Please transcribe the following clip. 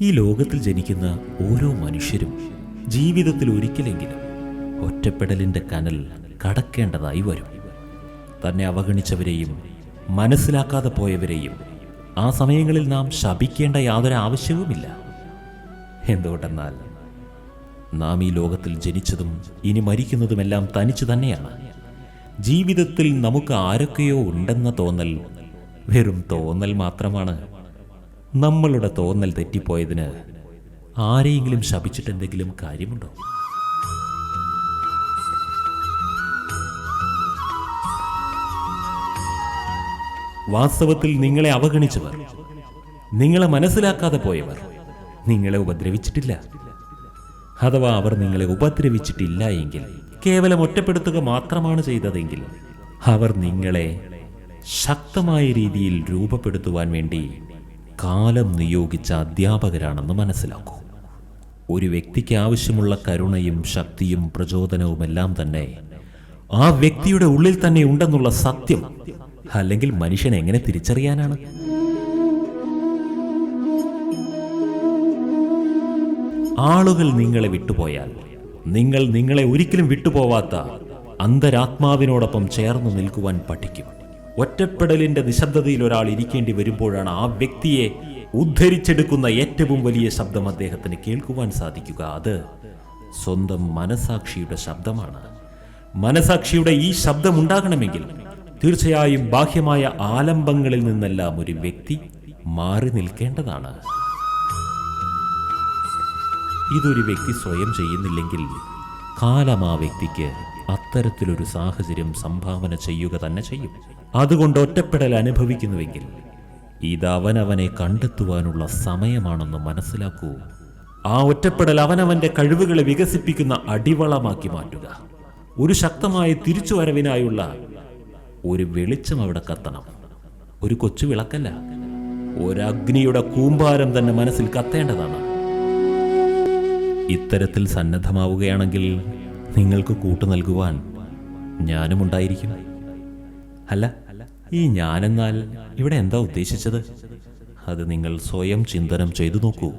ഈ ലോകത്തിൽ ജനിക്കുന്ന ഓരോ മനുഷ്യരും ജീവിതത്തിൽ ഒരിക്കലെങ്കിലും ഒറ്റപ്പെടലിന്റെ കനൽ കടക്കേണ്ടതായി വരും. തന്നെ അവഗണിച്ചവരെയും മനസ്സിലാക്കാതെ പോയവരെയും ആ സമയങ്ങളിൽ നാം ശപിക്കേണ്ട യാതൊരു ആവശ്യവുമില്ല. എന്തുകൊണ്ടെന്നാൽ നാം ഈ ലോകത്തിൽ ജനിച്ചതും ഇനി മരിക്കുന്നതുമെല്ലാം തനിച്ചു തന്നെയാണ്. ജീവിതത്തിൽ നമുക്ക് ആരൊക്കെയോ ഉണ്ടെന്ന തോന്നൽ വെറും തോന്നൽ മാത്രമാണ്. നമ്മളുടെ തോന്നൽ തെറ്റിപ്പോയതിന് ആരെയെങ്കിലും ശപിച്ചിട്ട് എന്തെങ്കിലും കാര്യമുണ്ടോ? വാസ്തവത്തിൽ നിങ്ങളെ അവഗണിച്ചവർ നിങ്ങളെ മനസ്സിലാക്കാതെ പോയവർ നിങ്ങളെ ഉപദ്രവിച്ചിട്ടില്ല. അഥവാ അവർ നിങ്ങളെ ഉപദ്രവിച്ചിട്ടില്ല എങ്കിൽ കേവലം ഒറ്റപ്പെടുത്തുക മാത്രമാണ് ചെയ്തതെങ്കിൽ അവർ നിങ്ങളെ ശക്തമായ രീതിയിൽ രൂപപ്പെടുത്തുവാൻ വേണ്ടി കാലം നിയോഗിച്ച അധ്യാപകരാണെന്ന് മനസ്സിലാക്കൂ. ഒരു വ്യക്തിക്ക് ആവശ്യമുള്ള കരുണയും ശക്തിയും പ്രചോദനവുമെല്ലാം തന്നെ ആ വ്യക്തിയുടെ ഉള്ളിൽ തന്നെ ഉണ്ടെന്നുള്ള സത്യം അല്ലെങ്കിൽ മനുഷ്യൻ എങ്ങനെ തിരിച്ചറിയാനാണ്? ആളുകൾ നിങ്ങളെ വിട്ടുപോയാൽ നിങ്ങൾ നിങ്ങളെ ഒരിക്കലും വിട്ടുപോവാത്ത അന്തരാത്മാവിനോടൊപ്പം ചേർന്ന് നിൽക്കുവാൻ പഠിക്കും. ഒറ്റപ്പെടലിന്റെ നിശബ്ദതയിൽ ഒരാൾ ഇരിക്കേണ്ടി വരുമ്പോഴാണ് ആ വ്യക്തിയെ ഉദ്ധരിച്ചെടുക്കുന്ന ഏറ്റവും വലിയ ശബ്ദം അദ്ദേഹത്തിന് കേൾക്കുവാൻ സാധിക്കുക. അത് സ്വന്തം മനസാക്ഷിയുടെ ശബ്ദമാണ്. മനസാക്ഷിയുടെ ഈ ശബ്ദം ഉണ്ടാകണമെങ്കിൽ തീർച്ചയായും ബാഹ്യമായ ആലംബങ്ങളിൽ നിന്നെല്ലാം ഒരു വ്യക്തി മാറി നിൽക്കേണ്ടതാണ്. ഇതൊരു വ്യക്തി സ്വയം ചെയ്യുന്നില്ലെങ്കിൽ കാലം ആ വ്യക്തിക്ക് അത്തരത്തിലൊരു സാഹചര്യം സംഭാവന ചെയ്യുക തന്നെ ചെയ്യും. അതുകൊണ്ട് ഒറ്റപ്പെടൽ അനുഭവിക്കുന്നുവെങ്കിൽ ഇത് അവനവനെ കണ്ടെത്തുവാനുള്ള സമയമാണെന്ന് മനസ്സിലാക്കൂ. ആ ഒറ്റപ്പെടൽ അവനവന്റെ കഴിവുകളെ വികസിപ്പിക്കുന്ന അടിവളമാക്കി മാറ്റുക. ഒരു ശക്തമായ തിരിച്ചുവരവിനായുള്ള ഒരു വെളിച്ചം അവിടെ കത്തണം. ഒരു കൊച്ചു വിളക്കല്ല. ഒരഗ്നിയുടെ കൂമ്പാരം തന്നെ മനസ്സിൽ കത്തേണ്ടതാണ്. ഇത്തരത്തിൽ സന്നദ്ധമാവുകയാണെങ്കിൽ നിങ്ങൾക്ക് കൂട്ടു നൽകുവാൻ ഞാനും ഉണ്ടായിരിക്കും. അല്ല ഈ ഞാനെന്നാൽ ഇവിടെ എന്താ ഉദ്ദേശിച്ചത്? അത് നിങ്ങൾ സ്വയം ചിന്തനം ചെയ്തു നോക്കൂ.